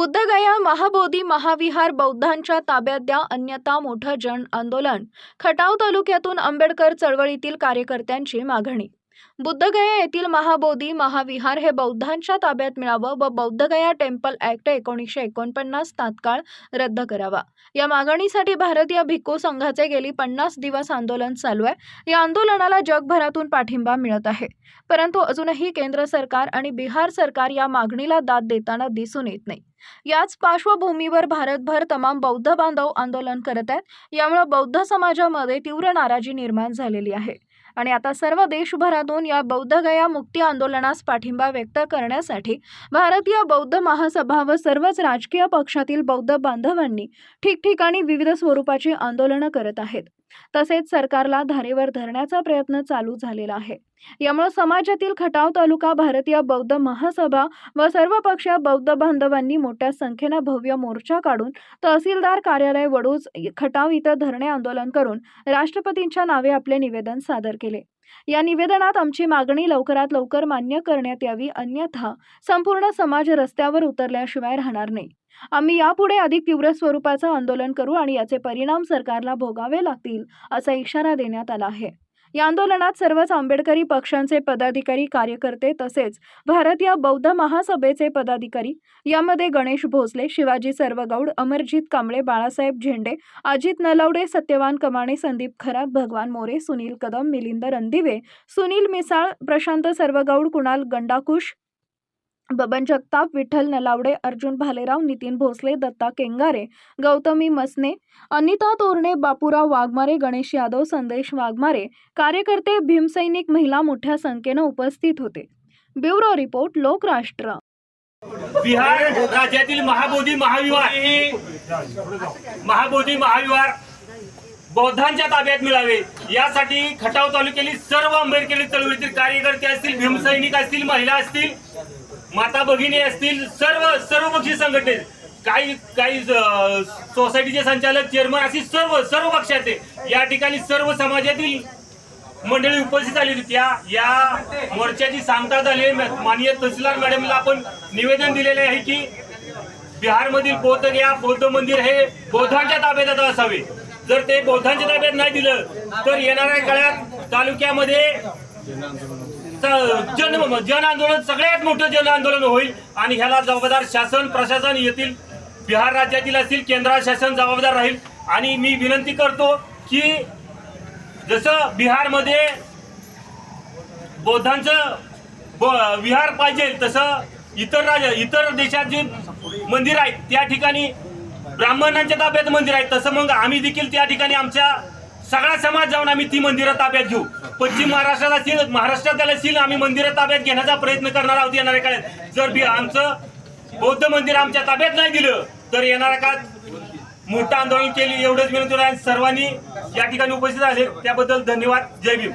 बुद्धगया महाबोधी महाविहार बौद्धांच्या ताब्यात द्या अन्यथा मोठं जन आंदोलन. खटाव तालुक्यातून आंबेडकर चळवळीतील कार्यकर्त्यांची मागणी बुद्धगया येथील महाबोधी महाविहार हे बौद्धांच्या ताब्यात मिळावं व बौद्धगया टेम्पल ऍक्ट एकोणीसशे एकोणपन्नास तात्काळ रद्द करावा. या मागणीसाठी भारतीय भिक्खू संघाचे गेली पन्नास दिवस आंदोलन चालू आहे. या आंदोलनाला जगभरातून पाठिंबा मिळत आहे. परंतु अजूनही केंद्र सरकार आणि बिहार सरकार या मागणीला दाद देताना दिसून येत नाही. याच पार्श्वभूमीवर भारतभर तमाम बौद्ध बांधव आंदोलन करत आहेत. यामुळे बौद्ध समाजामध्ये तीव्र नाराजी निर्माण झालेली आहे. आणि आता सर्व देशभरातून या बौद्धगया मुक्ती आंदोलनास पाठिंबा व्यक्त करण्यासाठी भारतीय बौद्ध महासभा व सर्वच राजकीय पक्षातील बौद्ध बांधवांनी ठिकठिकाणी विविध स्वरूपाची आंदोलनं करत आहेत. तसेच सरकारला धारेवर धरण्याचा प्रयत्न चालू झालेला आहे. यामुळे समाजातील खटाव तालुका भारतीय बौद्ध महासभा व सर्व पक्षीय बौद्ध बांधवांनी मोठ्या संख्येनं भव्य मोर्चा काढून तहसीलदार कार्यालय वडूज खटाव इथं धरणे आंदोलन करून राष्ट्रपतींच्या नावे आपले निवेदन सादर केले. या निवेदनात आमची मागणी लवकरात लवकर मान्य करण्यात यावी अन्यथा संपूर्ण समाज रस्त्यावर उतरल्याशिवाय राहणार नाही. आम्ही यापुढे अधिक तीव्र स्वरूपाचं आंदोलन करू आणि याचे परिणाम सरकारला भोगावे लागतील असा इशारा देण्यात आला आहे. या आंदोलनात सर्वच आंबेडकरी पक्षांचे पदाधिकारी कार्यकर्ते तसेच भारतीय बौद्ध महासभेचे पदाधिकारी यामध्ये गणेश भोसले शिवाजी सर्वगौड अमरजित कांबळे बाळासाहेब झेंडे अजित नलवडे सत्यवान कमाणे संदीप खरात भगवान मोरे सुनील कदम मिलिंद रणदिवे सुनील मिसाळ प्रशांत सर्वगौड कुणाल गंडाकुश बबन जगताप विठ्ठल नलावडे अर्जुन भालेराव नितीन भोसले दत्ता केंगारे गौतमी मसने अनिता तोरणे बापूराव वाघमारे गणेश यादव संदेश वाघमारे कार्यकर्ते भीमसैनिक महिला मोठ्या संख्येनं उपस्थित होते. ब्युरो रिपोर्ट लोकराष्ट्र बिहार राज्यातील महाबोधी महाविहार महाबोधी महाविहार बौद्धांच्या ताब्यात मिळावे. यासाठी खटाव तालुक्यातील सर्व आंबेडकरी चळवळीतील कार्यकर्ते असतील भीमसैनिक असतील महिला असतील माता भगिनी असतील सर्व सर्वपक्षीय संघटने काही काही सोसायटीचे संचालक चेअरमन अशी सर्व सर्व पक्षाचे या ठिकाणी सर्व समाजातील मंडळी उपस्थित आली होती त्या या मोर्चाची सांगता झाली माननीय तहसीलदार मॅडमला आपण निवेदन दिलेले आहे की बिहारमधील बौद्ध या बौद्ध मंदिर हे बौद्धांच्या ताब्यात असावे. जर ते बौद्धांच्या ताब्यात नाही दिलं तर येणाऱ्या काळात तालुक्यामध्ये जन जन आंदोलन सगळ्यात मोठं जन आंदोलन होईल. आणि ह्याला जबाबदार शासन प्रशासन येथील बिहार राज्यातील असतील केंद्र शासन जबाबदार राहील. आणि मी विनंती करतो की जसं बिहारमध्ये बौद्धांचं ब- विहार पाहिजे तसं इतर राज इतर देशात जे मंदिर आहेत त्या ठिकाणी ब्राह्मणांच्या ताब्यात मंदिर आहेत. तसं मग आम्ही देखील त्या ठिकाणी आमच्या सगळा समाज जाऊन आम्ही ती मंदिरं ताब्यात घेऊ. पश्चिम महाराष्ट्राला सील महाराष्ट्रात सील आम्ही मंदिरं ताब्यात घेण्याचा प्रयत्न करणार आहोत येणाऱ्या काळात. जर बी आमचं बौद्ध मंदिर आमच्या ताब्यात नाही दिलं तर येणाऱ्या काळात मोठं आंदोलन केली एवढंच विनंती आहे. सर्वांनी या ठिकाणी उपस्थित झाले त्याबद्दल धन्यवाद. जय भीम.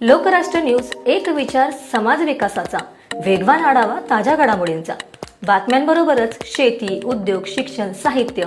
लोकराष्ट्र न्यूज एक विचार समाज विकासाचा. वेगवान आढावा ताज्या घडामोडींचा. बातम्यांबरोबरच शेती उद्योग शिक्षण साहित्य